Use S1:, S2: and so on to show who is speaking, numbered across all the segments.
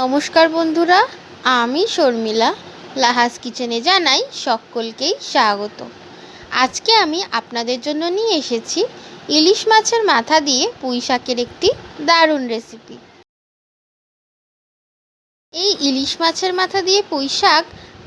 S1: নমস্কার বন্ধুরা, আমি শর্মিলা লাহাজ কিচেনে জানাই সকলকেই স্বাগত। আজকে আমি আপনাদের জন্য নিয়ে এসেছি ইলিশ মাছের মাথা দিয়ে পুঁই শাকের একটি দারুণ রেসিপি এই ইলিশ মাছের মাথা দিয়ে পুঁই শাক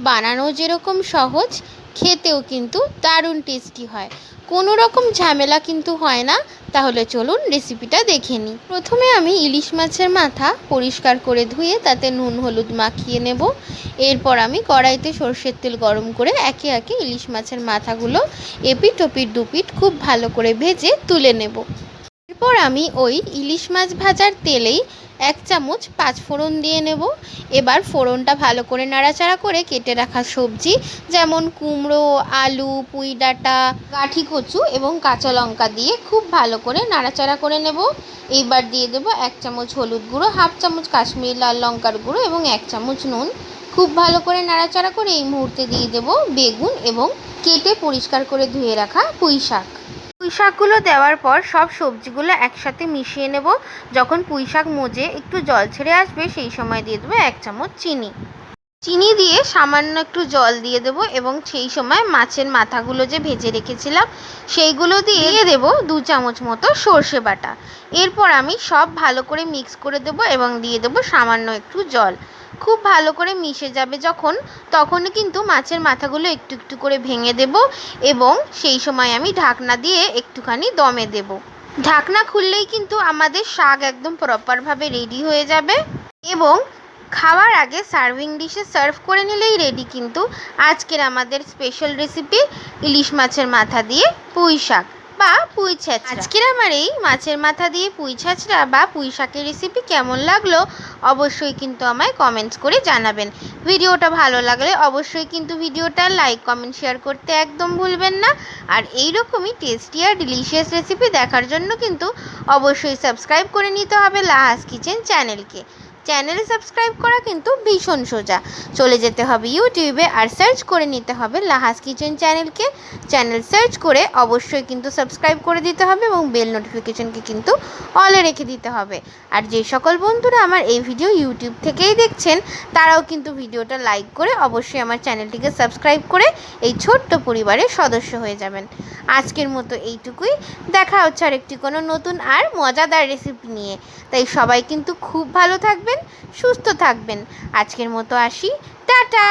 S1: বানানো যেরকম সহজ খেতেও কিন্তু দারুণ টেস্টি হয়। কোনো রকম ঝামেলা কিন্তু হয় না। তাহলে চলুন রেসিপিটা দেখে নিই। প্রথমে আমি ইলিশ মাছের মাথা পরিষ্কার করে ধুয়ে তাতে নুন, হলুদ মাখিয়ে নেব। এরপর আমি কড়াইতে সর্ষের তেল গরম করে একে একে ইলিশ মাছের মাথাগুলো এপিট ওপিট দুপিট খুব ভালো করে ভেজে তুলে নেব। এরপর আমি ওই ইলিশ মাছ ভাজার তেলেই এক চামচ পাঁচ ফোড়ন দিয়ে নেব। এবার ফোড়নটা ভালো করে নাড়াচাড়া করে কেটে রাখা সবজি, যেমন কুমড়ো, আলু, পুঁই ডাঁটা, গাঠি কচু এবং কাঁচা লঙ্কা দিয়ে খুব ভালো করে নাড়াচাড়া করে নেব। এইবার দিয়ে দেবো এক চামচ হলুদ গুঁড়ো, হাফ চামচ কাশ্মীরি লাল লঙ্কার গুঁড়ো এবং এক চামচ নুন। খুব ভালো করে নাড়াচাড়া করে এই মুহূর্তে দিয়ে দেবো বেগুন এবং কেটে পরিষ্কার করে ধুয়ে রাখা পুঁই শাক পুঁই শাকগুলো দেওয়ার পর সব সবজিগুলো একসাথে মিশিয়ে নেব। যখন পুঁই শাক মজে একটু জল ছেড়ে আসবে, সেই সময় দিয়ে দেবো এক চামচ চিনি। চিনি দিয়ে সামান্য একটু জল দিয়ে দেবো এবং সেই সময় মাছের মাথাগুলো যে ভেজে রেখেছিলাম, সেইগুলো দিয়ে দেব দু চামচ মতো সর্ষে বাটা। এরপর আমি সব ভালো করে মিক্স করে দেবো এবং দিয়ে দেবো সামান্য একটু জল। খুব ভালো করে মিশে যাবে যখন, তখনই কিন্তু মাছের মাথাগুলো একটু একটু করে ভেঙে দেব এবং সেই সময় আমি ঢাকনা দিয়ে একটুখানি দমে দেব। ঢাকনা খুললেই কিন্তু আমাদের শাক একদম প্রপারভাবে রেডি হয়ে যাবে এবং খাওয়ার আগে সার্ভিং ডিশে সার্ভ করে নিলেই রেডি কিন্তু আজকের আমাদের স্পেশাল রেসিপি ইলিশ মাছের মাথা দিয়ে পুঁই শাক। বা পুঁই ছ্যাঁচড়া আজকের আমার এই মাছের মাথা দিয়ে পুঁই ছ্যাঁচড়া বা পুঁই শাকের রেসিপি কেমন লাগল অবশ্যই কিন্তু আমায় কমেন্টস করে জানাবেন। ভিডিওটা ভালো লাগলে অবশ্যই কিন্তু ভিডিওটা লাইক কমেন্ট শেয়ার করতে একদম ভুলবেন না। আর এই রকমই টেস্টি আর ডিলিশিয়াস রেসিপি দেখার জন্য কিন্তু অবশ্যই সাবস্ক্রাইব করে নিতে হবে লাহাস কিচেন চ্যানেলকে চ্যানেলে সাবস্ক্রাইব করা কিন্তু ভীষণ সোজা। চলে যেতে হবে ইউটিউবে আর সার্চ করে নিতে হবে লাহাস কিচেন চ্যানেলকে। চ্যানেল সার্চ করে অবশ্যই কিন্তু সাবস্ক্রাইব করে দিতে হবে এবং বেল নোটিফিকেশনকে কিন্তু অলে রেখে দিতে হবে। আর যে সকল বন্ধুরা আমার এই ভিডিও ইউটিউব থেকেই দেখছেন, তারাও কিন্তু ভিডিওটা লাইক করে অবশ্যই আমার চ্যানেলটিকে সাবস্ক্রাইব করে এই ছোট্ট পরিবারের সদস্য হয়ে যাবেন। আজকের মতো এইটুকুই। দেখা হচ্ছে আর একটি কোনো নতুন আর মজাদার রেসিপি নিয়ে। তাই সবাই কিন্তু খুব ভালো থাকবেন সুস্থ থাকবেন। আজকের মতো আসি। টাটা!